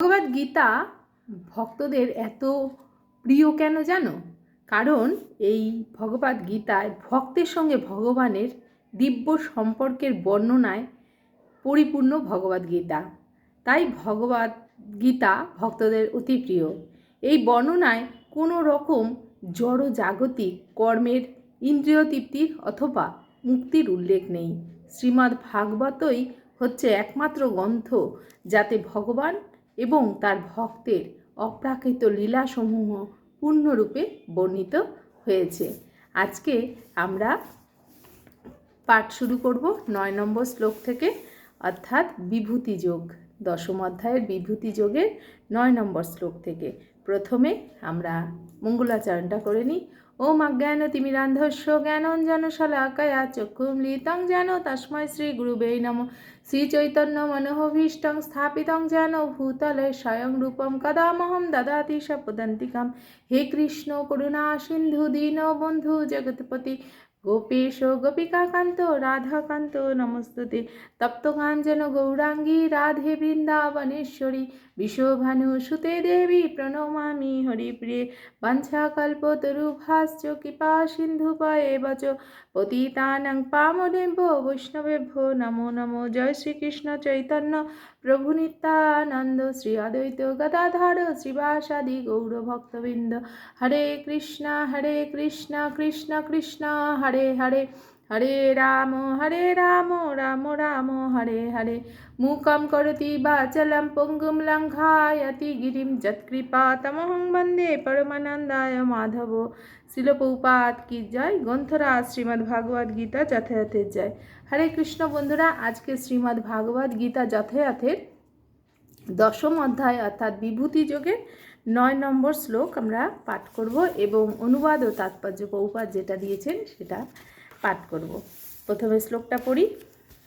ভগবদ গীতা ভক্তদের এত প্রিয় কেন জানো? কারণ এই ভগবদ গীতায় ভক্তের সঙ্গে ভগবানের দিব্য সম্পর্কের বর্ণনায় পরিপূর্ণ ভগবদ গীতা। তাই ভগবদ গীতা ভক্তদের অতি প্রিয়। এই বর্ণনায় কোনো রকম জড় জাগতিক কর্মের ইন্দ্রিয় তৃপ্তির অথবা মুক্তির উল্লেখ নেই। শ্রীমদ্ ভাগবতই হচ্ছে একমাত্র গ্রন্থ যাতে ভগবান এবং তার ভক্তের অপ্রাকৃত লীলাসমূহ পূর্ণরূপে বর্ণিত হয়েছে। আজকে আমরা পাঠ শুরু করব নয় নম্বর শ্লোক থেকে, অর্থাৎ বিভূতি যোগ, দশম অধ্যায়ের বিভূতি যোগের নয় নম্বর শ্লোক থেকে। প্রথমে আমরা মঙ্গলাচরণটা করে নিই। ওম অজ্ঞান শলাকয়া চক্ষুমলিতং যেন তস্মৈ শ্রী গুরুবে নম। শ্রী চৈতন্য মনোভীষ্টং স্থাপিতং যেন ভূতলে স্বয়ং রূপম কদামহম দদাতি সপদন্তিকাম হে কৃষ্ণ, করুণা, সিন্ধু, দীন, বন্ধু, জগৎপতি। গোপেশ, গোপিকাকান্ত, রাধাকান্ত, নমস্তুতে। তপ্তকাঞ্চন গৌরাঙ্গী, রাধে বৃন্দাবনেশ্বরী। বিশ্বভানু সুতে দেবী প্রণমামি হরিপ্রিয়ে বাঞ্ছাকল্পতরুভাশ্চ কৃপা সিন্ধুপয়ে বচ পতিতানাং পামনেভ্য বৈষ্ণবেভ্যো নমো নমো জয় শ্রীকৃষ্ণ চৈতন্য প্রভু নিত্যানন্দ শ্রী অদ্বৈত গদাধর শ্রীবাসাদি গৌরভক্তবৃন্দ হরে কৃষ্ণ হরে কৃষ্ণ কৃষ্ণ কৃষ্ণ হরে হরে হরে রাম হরে রাম রাম রাম, হরে হরে। মূকং করতি বাচলং পঙ্গুম লঙ্ঘায়তি গিরিম যৎকৃপা তমহং বন্দে পরমানন্দায় মাধব। শিলপৌপাত কি জয়? গ্রন্থরাজ শ্রীমদ্ ভাগবত গীতা যথাযথের জয়। হরে কৃষ্ণ বন্ধুরা, আজকে শ্রীমদ্ ভাগবত গীতা যথাযথের দশম অধ্যায় অর্থাৎ বিভূতি যোগের নয় নম্বর শ্লোক আমরা পাঠ করব এবং অনুবাদ ও তাৎপর্য পৌপাত যেটা দিয়েছেন সেটা পাঠ করব। প্রথমে শ্লোকটা পড়ি।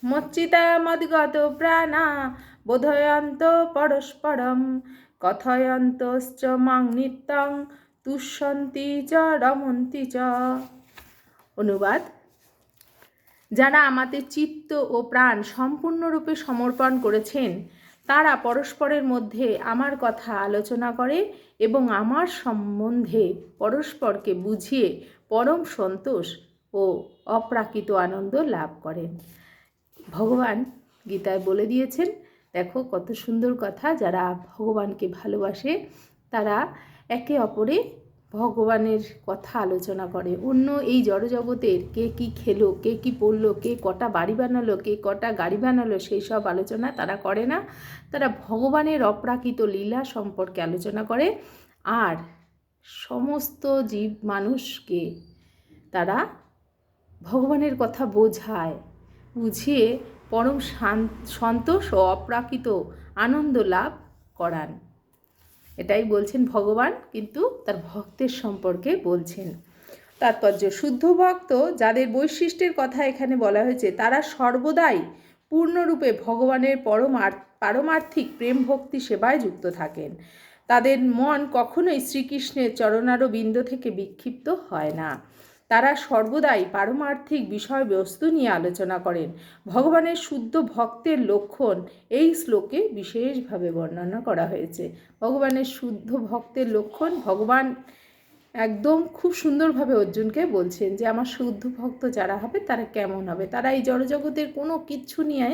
মচ্চিতা মদ্গত প্রাণা বোধয়ন্ত পরস্পরম কথয়ন্তশ্চ মাং নিত্যং চ রমন্তি চ। অনুবাদ। যারা আমাদের চিত্ত ও প্রাণ সম্পূর্ণরূপে সমর্পণ করেছেন, তারা পরস্পরের মধ্যে আমার কথা আলোচনা করে এবং আমার সম্বন্ধে পরস্পরকে বুঝিয়ে পরম সন্তোষ ও অপ্রাকৃত আনন্দ লাভ করেন ভগবান গীতায় বলে দিয়েছেন, দেখো কত সুন্দর কথা, যারা ভগবানকে ভালোবাসে, তারা একে অপরে ভগবানের কথা আলোচনা করে। অন্য এই জড়জগতের কে কি খেলো, কে কি পড়ল, কে কটা বাড়ি বানালো, কে কটা গাড়ি বানালো, সেই সব আলোচনা তারা করে না। তারা ভগবানের অপ্রাকৃত লীলা সম্পর্কে আলোচনা করে। আর সমস্ত জীব মানুষকে তারা ভগবানের কথা বোঝায়, বুঝিয়ে পরম সন্তোষ ও অপ্রাকৃত আনন্দ লাভ করান। এটাই বলছেন ভগবান, কিন্তু তার ভক্তের সম্পর্কে বলছেন। তাৎপর্য, শুদ্ধ ভক্ত যাদের বৈশিষ্ট্যের কথা এখানে বলা হয়েছে, তারা সর্বদাই পূর্ণরূপে ভগবানের পরমার পারমার্থিক প্রেম ভক্তি সেবায় যুক্ত থাকেন। তাদের মন কখনোই শ্রীকৃষ্ণের চরণারো বিন্দ থেকে বিক্ষিপ্ত হয় না। তারা সর্বদাই পারমার্থিক বিষয়বস্তু নিয়ে আলোচনা করেন। ভগবানের শুদ্ধ ভক্তের লক্ষণ এই শ্লোকে বিশেষভাবে বর্ণনা করা হয়েছে। ভগবানের শুদ্ধ ভক্তের লক্ষণ ভগবান একদম খুব সুন্দরভাবে অর্জুনকে বলছেন যে, আমার শুদ্ধ ভক্ত যারা হবে, তারা কেমন হবে? তারা এই জড়জগতের কোনো কিচ্ছু নিয়ে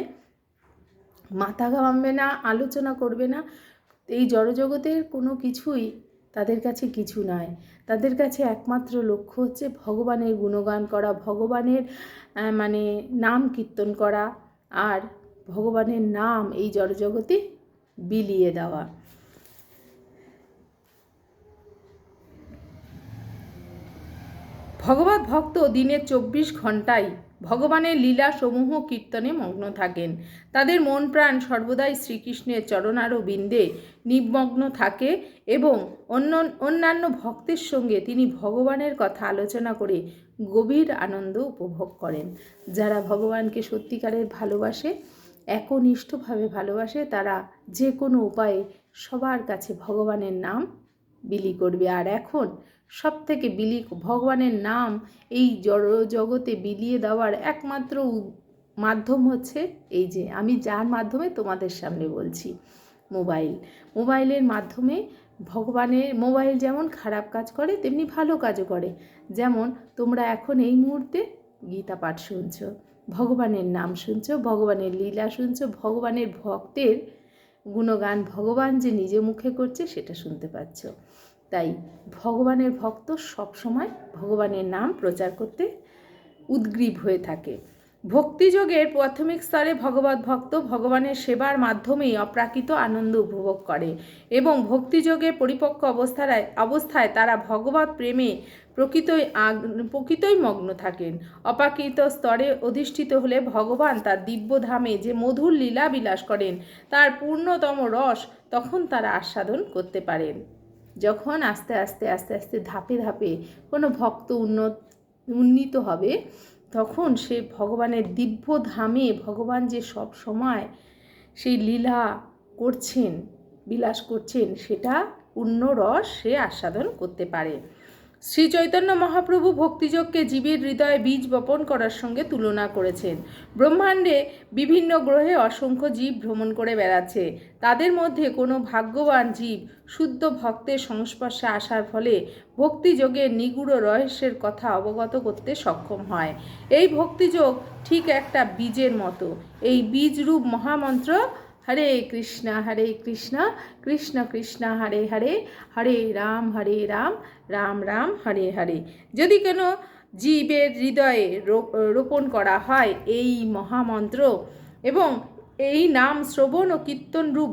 মাথা ঘামাবে না, আলোচনা করবে না। এই জড়জগতের কোনো কিছুই তাদের কাছে কিছু নয় তাদের কাছে একমাত্র লক্ষ্য হচ্ছে ভগবানের গুণগান করা, ভগবানের মানে নাম কীর্তন করা আর ভগবানের নাম এই জড়জগতে বিলিয়ে দেওয়া। ভগবত ভক্ত দিনের চব্বিশ ঘন্টায় ভগবানের লীলা সমূহ কীর্তনে মগ্ন থাকেন। তাদের মন প্রাণ সর্বদাই শ্রীকৃষ্ণের চরণারও বিন্দে নিমগ্ন থাকে এবং অন্য, অন্যান্য ভক্তের সঙ্গে তিনি ভগবানের কথা আলোচনা করে গভীর আনন্দ উপভোগ করেন। যারা ভগবানকে সত্যিকারের ভালোবাসে, একনিষ্ঠভাবে ভালোবাসে, তারা যে কোনো উপায়ে সবার কাছে ভগবানের নাম বিলি করবে। আর এখন সব থেকে বিলি ভগবানের নাম এই জড় জগতে বিলিয়ে দেওয়ার একমাত্র মাধ্যম হচ্ছে এই যে, আমি যার মাধ্যমে তোমাদের সামনে বলছি, মোবাইল। মোবাইলের মাধ্যমে ভগবানের মোবাইল যেমন খারাপ কাজ করে, তেমনি ভালো কাজও করে। যেমন তোমরা এখন এই মুহূর্তে গীতা পাঠ শুনছ, ভগবানের নাম শুনছ, ভগবানের লীলা শুনছ, ভগবানের ভক্তের গুণগান ভগবান যে নিজে মুখে করছে সেটা শুনতে পাচ্ছ। তাই ভগবানের ভক্ত সবসময় ভগবানের নাম প্রচার করতে উদ্গ্রীব হয়ে থাকে। ভক্তিযোগের প্রাথমিক স্তরে ভগবত ভক্ত ভগবানের সেবার মাধ্যমেই অপ্রাকৃত আনন্দ উপভোগ করে এবং ভক্তিযোগে পরিপক্ক অবস্থায় অবস্থায় তারা ভগবত প্রেমে প্রকৃতই প্রকৃতই মগ্ন থাকেন। অপাকৃত স্তরে অধিষ্ঠিত হলে ভগবান তার দিব্যধামে যে মধুর লীলা বিলাস করেন, তার পূর্ণতম রস তখন তারা আস্বাদন করতে পারেন। যখন আস্তে আস্তে আস্তে আস্তে ধাপে ধাপে কোনো ভক্ত উন্নত, উন্নীত হবে, তখন সে ভগবানের দিব্য ধামে ভগবান যে সব সময় সেই লীলা করছেন, বিলাস করছেন, সেটা পূর্ণ রস সে আস্বাদন করতে পারে। শ্রী চৈতন্য মহাপ্রভু ভক্তিযোগকে জীবের হৃদয়ে বীজ বপন করার সঙ্গে তুলনা করেছেন। ব্রহ্মাণ্ডে বিভিন্ন গ্রহে অসংখ্য জীব ভ্রমণ করে বেড়াচ্ছে। তাদের মধ্যে কোনো ভাগ্যবান জীব শুদ্ধ ভক্তের সংস্পর্শে আসার ফলে ভক্তিযোগের নিগুড় রহস্যের কথা অবগত করতে সক্ষম হয়। এই ভক্তিযোগ ঠিক একটা বীজের মতো। এই বীজরূপ মহামন্ত্র হরে কৃষ্ণ হরে কৃষ্ণ কৃষ্ণ কৃষ্ণ, হরে হরে হরে রাম হরে রাম রাম রাম, হরে হরে। যদি কোনো জীবের হৃদয়ে রোপণ করা হয় এই মহামন্ত্র এবং এই নাম শ্রবণ ও কীর্তন রূপ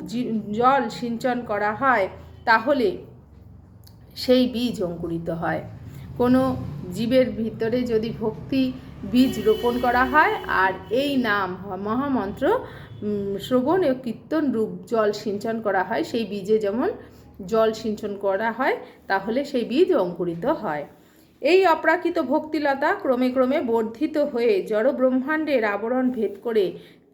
জল সিঞ্চন করা হয়, তাহলে সেই বীজ অঙ্কুরিত হয়। কোনো জীবের ভিতরে যদি ভক্তি বীজ রোপণ করা হয়, আর এই নাম মহামন্ত্র শ্রবণ ও কীর্তন রূপ জল সিঞ্চন করা হয়। সেই বীজে যেমন জল সিঞ্চন করা হয়, তাহলে সেই বীজ অঙ্কুরিত হয়। এই অপ্রাকৃত ভক্তিলতা ক্রমে ক্রমে বর্ধিত হয়ে জড় ব্রহ্মাণ্ডের আবরণ ভেদ করে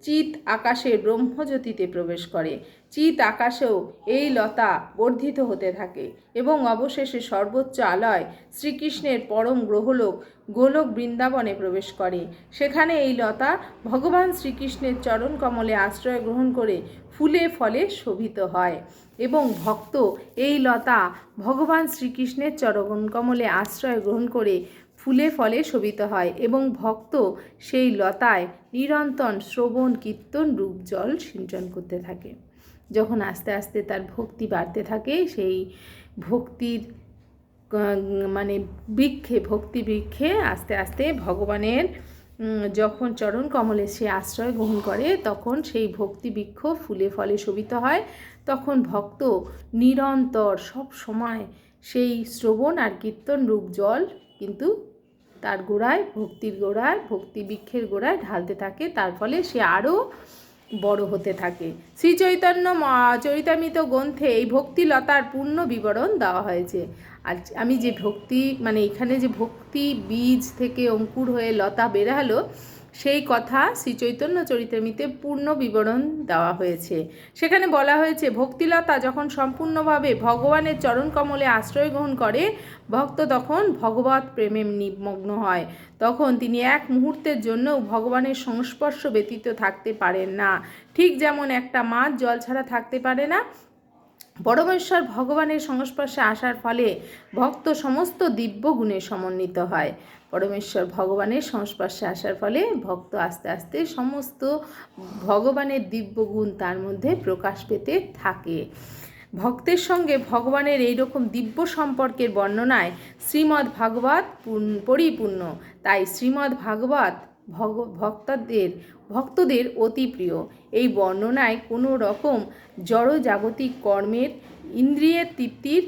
চিত আকাশে ব্রহ্মজ্যোতিতে প্রবেশ করে। চিত আকাশেও এই লতা বর্ধিত হতে থাকে এবং অবশেষে সর্বোচ্চ আলয় শ্রীকৃষ্ণের পরম গ্রহলোক গোলক বৃন্দাবনে প্রবেশ করে। সেখানে এই লতা ভগবান শ্রীকৃষ্ণের চরণ কমলে আশ্রয় গ্রহণ করে ফুলে ফলে শোভিত হয় এবং ভক্ত এই লতা ভগবান শ্রীকৃষ্ণের চরণ কমলে আশ্রয় গ্রহণ করে ফুলে ফলে শোভিত হয় এবং ভক্ত সেই লতায় নিরন্তর শ্রবণ, কীর্তন, রূপ, জল সিঞ্চন করতে থাকে। যখন আস্তে আস্তে তার ভক্তি বাড়তে থাকে, সেই ভক্তির মানে বৃক্ষে, ভক্তি বৃক্ষে আস্তে আস্তে ভগবানের যখন চরণ কমলে সে আশ্রয় গ্রহণ করে, তখন সেই ভক্তি বৃক্ষ ফুলে ফলে শোভিত হয়। তখন ভক্ত নিরন্তর সব সময় সেই শ্রবণ আর কীর্তন, রূপ, জল কিন্তু তার গোড়ায় ভক্তির গোড়ায়, ভক্তি বৃক্ষের গোড়ায় ঢালতে থাকে। তার ফলে সে আরও বড় হতে থাকে। শ্রী চৈতন্য চৈতামিত গ্রন্থে এই ভক্তিলতার পূর্ণ বিবরণ দেওয়া হয়েছে। আর আমি যে ভক্তি মানে এখানে যে ভক্তি বীজ থেকে অঙ্কুর হয়ে লতা বেরালো সেই কথা শ্রী চৈতন্য চরিতামৃতে পূর্ণ বিবরণ দেওয়া হয়েছে। সেখানে বলা হয়েছে, ভক্তিলতা যখন সম্পূর্ণভাবে ভগবানের চরণ কমলে আশ্রয় গ্রহণ করে, ভক্ত তখন ভগবত প্রেমে নিমগ্ন হয়। তখন তিনি এক মুহূর্তের জন্যও ভগবানের সংস্পর্শ ব্যতীত থাকতে পারেন না। ঠিক যেমন একটা মাছ জল ছাড়া থাকতে পারে না পরমেশ্বর ভগবানের সংস্পর্শে আসার ফলে ভক্ত সমস্ত দিব্য গুণে সমন্বিত হয়। পরমেশ্বর ভগবানের সংস্পর্শে আসার ফলে ভক্ত আস্তে আস্তে সমস্ত ভগবানের দিব্য গুণ তার মধ্যে প্রকাশ পেতে থাকে। ভক্তের সঙ্গে ভগবানের এই রকম দিব্য সম্পর্কের বর্ণনায় শ্রীমদ্ ভাগবত পরিপূর্ণ। তাই শ্রীমদ্ ভাগবত ভগ, ভক্তদের ভক্তদের অতি প্রিয়। এই বর্ণনায় কোনো রকম জড় জাগতিক কর্মের ইন্দ্রিয়ের তৃপ্তির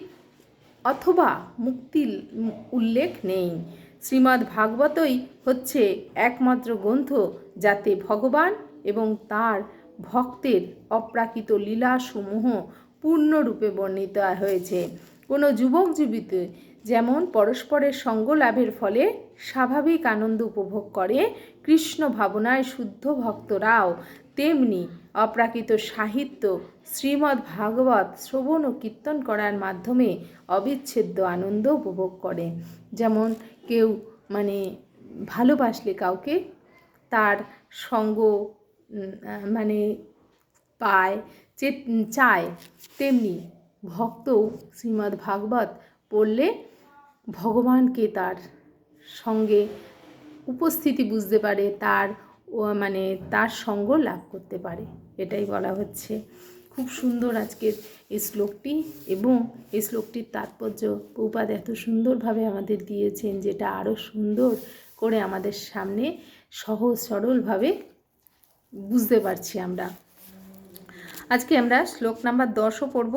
অথবা মুক্তির উল্লেখ নেই। শ্রীমদ্ ভাগবতই হচ্ছে একমাত্র গ্রন্থ যাতে ভগবান এবং তার ভক্তের অপ্রাকৃত লীলাসমূহ পূর্ণরূপে বর্ণিত হয়েছে। কোনো যুবক যুবতী যেমন পরস্পরের সঙ্গ লাভের ফলে স্বাভাবিক আনন্দ উপভোগ করে কৃষ্ণ ভাবনায় শুদ্ধ ভক্তরাও, তেমনি অপ্রাকৃত সাহিত্য, শ্রীমদ্ ভাগবত শ্রবণ ও কীর্তন করার মাধ্যমে অবিচ্ছেদ্য আনন্দ উপভোগ করে। যেমন কেউ মানে ভালোবাসলে কাউকে, তার সঙ্গ মানে পায় চে চায়, তেমনি ভক্তও শ্রীমদ্ ভাগবত পড়লে ভগবানকে তার সঙ্গে উপস্থিতি বুঝতে পারে, তার মানে তার সঙ্গ লাভ করতে পারে। এটাই বলা হচ্ছে। খুব সুন্দর আজকের এই শ্লোকটি এবং এই শ্লোকটির তাৎপর্য পৌপাদ এত সুন্দরভাবে আমাদের দিয়েছেন, যেটা আরও সুন্দর করে আমাদের সামনে সহজ সরলভাবে বুঝতে পারছি আমরা। আজকে আমরা শ্লোক নাম্বার দশও পড়ব।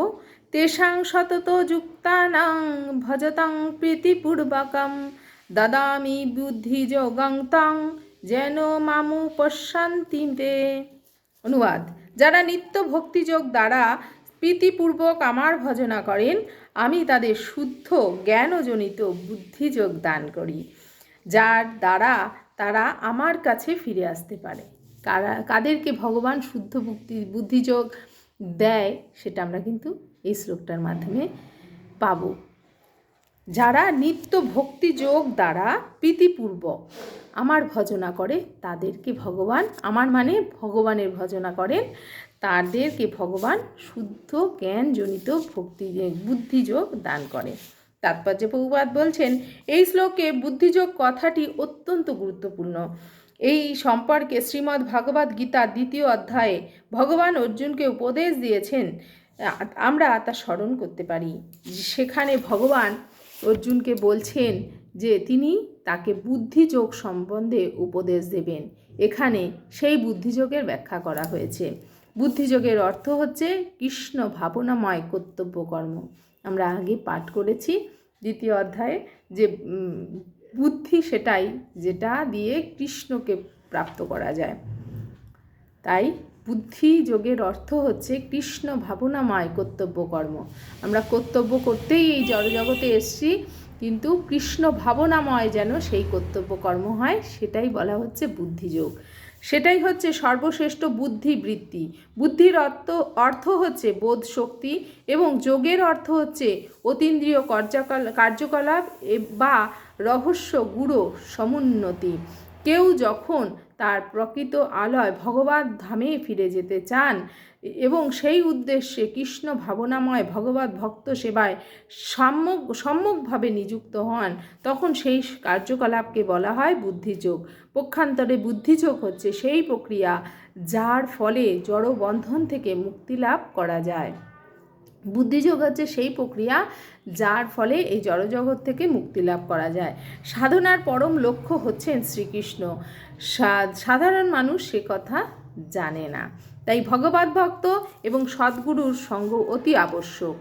তেষাং সতত যুক্তানাং ভজতাং প্রীতিপূর্বকম দদামি বুদ্ধিযোগং তাং, যেন মামু পশ্যান্তি তে অনুবাদ, যারা নিত্য ভক্তিযোগ দ্বারা প্রীতিপূর্বক আমার ভজনা করেন, আমি তাদের শুদ্ধ, জ্ঞানজনিত বুদ্ধিযোগ দান করি, যার দ্বারা তারা আমার কাছে ফিরে আসতে পারে। কারা, কাদেরকে ভগবান শুদ্ধ বুদ্ধি বুদ্ধিযোগ দেয়, সেটা আমরা কিন্তু এই শ্লোকটার মাধ্যমে পাবো। যারা নিত্য ভক্তি যোগ দ্বারা প্রীতিপূর্বক আমার ভজনা করে, তাদেরকে ভগবান, আমার মানে ভগবানের ভজনা করেন, তাদেরকে ভগবান শুদ্ধ, জ্ঞানজনিত ভক্তি বুদ্ধিযোগ দান করে তাৎপর্য প্রভুপাত বলছেন, এই শ্লোকে বুদ্ধিযোগ কথাটি অত্যন্ত গুরুত্বপূর্ণ। এই সম্পর্কে শ্রীমদ্ ভাগবত গীতার দ্বিতীয় অধ্যায়ে ভগবান অর্জুনকে উপদেশ দিয়েছেন আমরা তা স্মরণ করতে পারি। সেখানে ভগবান অর্জুনকে বলছেন যে তিনি তাকে বুদ্ধিযোগ সম্বন্ধে উপদেশ দেবেন। এখানে সেই বুদ্ধিযোগের ব্যাখ্যা করা হয়েছে। বুদ্ধিযোগের অর্থ হচ্ছে কৃষ্ণ ভাবনাময় কর্তব্য কর্ম। আমরা আগে পাঠ করেছি দ্বিতীয় অধ্যায়ে যে বুদ্ধি সেটাই যেটা দিয়ে কৃষ্ণকে প্রাপ্ত করা যায়। তাই বুদ্ধি যোগের অর্থ হচ্ছে কৃষ্ণ ভাবনাময় কর্তব্য কর্ম। আমরা কর্তব্য করতেই এই জড়জগতে এসছি, কিন্তু কৃষ্ণ ভাবনাময় যেন সেই কর্তব্য কর্ম হয়, সেটাই বলা হচ্ছে বুদ্ধিযোগ সেটাই হচ্ছে সর্বশ্রেষ্ঠ বুদ্ধি বৃত্তি। বুদ্ধির অর্থ অর্থ হচ্ছে বোধ শক্তি এবং যোগের অর্থ হচ্ছে অতীন্দ্রিয় কার্যকলাপ বা রহস্য গুড়ো সমুন্নতি। কেউ যখন তার প্রকৃত আলয় ভগবত ধামে ফিরে যেতে চান। এবং সেই উদ্দেশ্যে কৃষ্ণ ভাবনাময় ভগবত ভক্ত সেবায় সম্যক, সম্যকভাবে নিযুক্ত হন। তখন সেই কার্যকলাপকে বলা হয় বুদ্ধিযোগ। পক্ষান্তরে বুদ্ধিযোগ হচ্ছে সেই প্রক্রিয়া যার ফলে জড়বন্ধন থেকে মুক্তি লাভ করা যায়। বুদ্ধিযোগ হচ্ছে সেই প্রক্রিয়া যার ফলে এই জড়জগৎ থেকে মুক্তি লাভ করা যায়। সাধনার পরম লক্ষ্য হচ্ছেন শ্রীকৃষ্ণ। সাধারণ মানুষ সে কথা জানে না। তাই ভগবত ভক্ত এবং সদ্গুরুর সঙ্গ অতি আবশ্যক।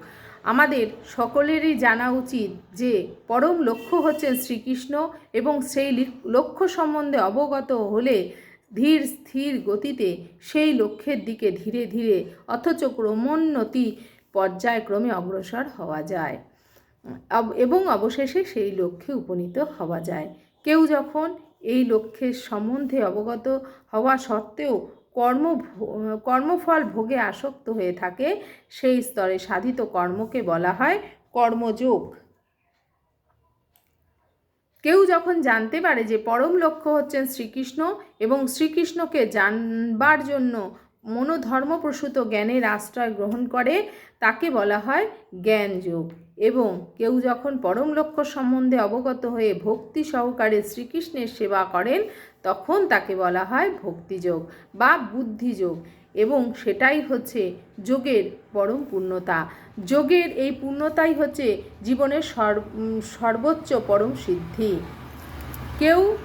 আমাদের সকলেরই জানা উচিত যে, পরম লক্ষ্য হচ্ছেন শ্রীকৃষ্ণ এবং সেই লক্ষ্য সম্বন্ধে অবগত হলে ধীর স্থির গতিতে সেই লক্ষ্যের দিকে ধীরে ধীরে, অথচ ক্রমোন্নতি পর্যায়ক্রমে অগ্রসর হওয়া যায়। এবং অবশেষে সেই লক্ষ্যে উপনীত হওয়া যায়। কেউ যখন এই লক্ষ্যের সম্বন্ধে অবগত হওয়া সত্ত্বেও কর্ম কর্মফল ভোগে আসক্ত হয়ে থাকে, সেই স্তরে সাধিত কর্মকে বলা হয় কর্মযোগ। কেউ যখন জানতে পারে যে পরম লক্ষ্য হচ্ছেন শ্রীকৃষ্ণ এবং শ্রীকৃষ্ণকে জানবার জন্য মনোধর্মপ্রসূত জ্ঞানের আশ্রয় গ্রহণ করে, তাকে বলা হয় জ্ঞানযোগ। এবং কেউ যখন পরম লক্ষ্য সম্বন্ধে অবগত হয়ে ভক্তি সহকারে শ্রীকৃষ্ণের সেবা করেন, তখন তাকে বলা হয় ভক্তিযোগ বা বুদ্ধিযোগ। এবং সেটাই হচ্ছে যোগের পরম পূর্ণতা। যোগের এই পূর্ণতাই হচ্ছে জীবনের সর্বোচ্চ পরম সিদ্ধি। কেউ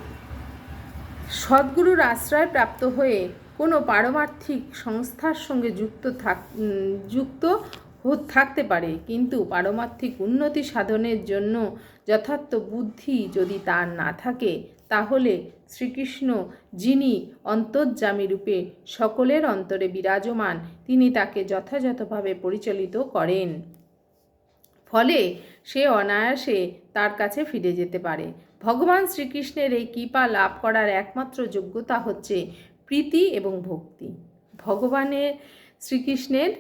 সদ্গুরুর আশ্রয় প্রাপ্ত হয়ে কোনো পারমার্থিক সংস্থার সঙ্গে যুক্ত থাক যুক্ত থাকতে পারে। কিন্তু পারমার্থিক উন্নতি সাধনের জন্য যথার্থ বুদ্ধি যদি তার না থাকে, তাহলে শ্রীকৃষ্ণ যিনি অন্তর্যামী রূপে সকলের অন্তরে বিরাজমান, তিনি তাকে যথাযথভাবে পরিচালিত করেন। ফলে সে অনায়াসে তার কাছে ফিরে যেতে পারে। ভগবান শ্রীকৃষ্ণের এই কৃপা লাভ করার একমাত্র যোগ্যতা হচ্ছে প্রীতি এবং ভক্তি। ভগবানের শ্রীকৃষ্ণের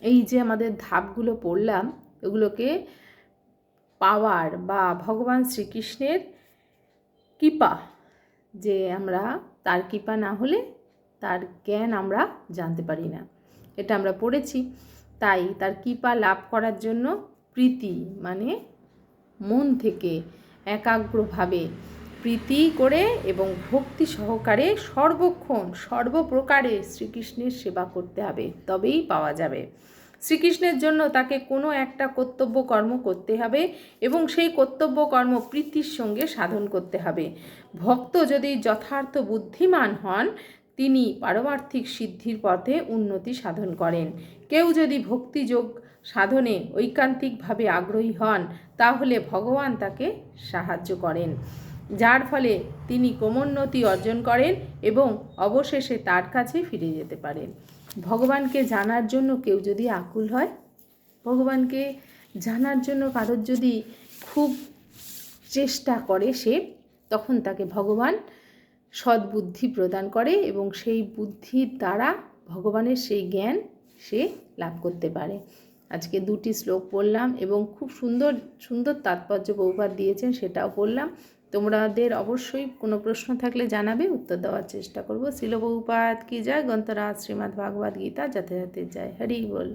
এই যে আমাদের ধাপগুলো পড়লাম, এগুলোকে পাওয়ার বা ভগবান শ্রীকৃষ্ণের কৃপা, যে আমরা তার কৃপা না হলে তার জ্ঞান আমরা জানতে পারি না। এটা আমরা পড়েছি। তাই তার কৃপা লাভ করার জন্য প্রীতি মানে মন থেকে একাগ্রভাবে প্রীতি করে এবং ভক্তি সহকারে সর্বক্ষণ, সর্বপ্রকারে শ্রীকৃষ্ণের সেবা করতে হবে, তবেই পাওয়া যাবে। শ্রীকৃষ্ণের জন্য তাকে কোনো একটা কর্তব্য কর্ম করতে হবে এবং সেই কর্তব্য কর্ম প্রীতির সঙ্গে সাধন করতে হবে। ভক্ত যদি যথার্থ বুদ্ধিমান হন, তিনি পারমার্থিক সিদ্ধির পথে উন্নতি সাধন করেন। কেউ যদি ভক্তিযোগ সাধনে ঐকান্তিকভাবে আগ্রহী হন, তাহলে ভগবান তাকে সাহায্য করেন। যার ফলে তিনি ক্রমোন্নতি অর্জন করেন এবং অবশেষে তার কাছে ফিরে যেতে পারেন। ভগবানকে জানার জন্য কেউ যদি আকুল হয়, ভগবানকে জানার জন্য কারোর যদি খুব চেষ্টা করে সে, তখন তাকে ভগবান সদ্বুদ্ধি প্রদান করে এবং সেই বুদ্ধির দ্বারা ভগবানের সেই জ্ঞান সে লাভ করতে পারে। আজকে দুটি শ্লোক পড়লাম এবং খুব সুন্দর সুন্দর তাৎপর্য বহুবার দিয়েছেন, সেটাও পড়লাম। তোমাদের অবশ্যই কোনো প্রশ্ন থাকলে জানাবে, উত্তর দেওয়ার চেষ্টা করব। শিলবহুপাত কি যায় গন্তরাজ শ্রীমদ্ ভাগবত গীতা যাতে যাতে যায় হরি বল।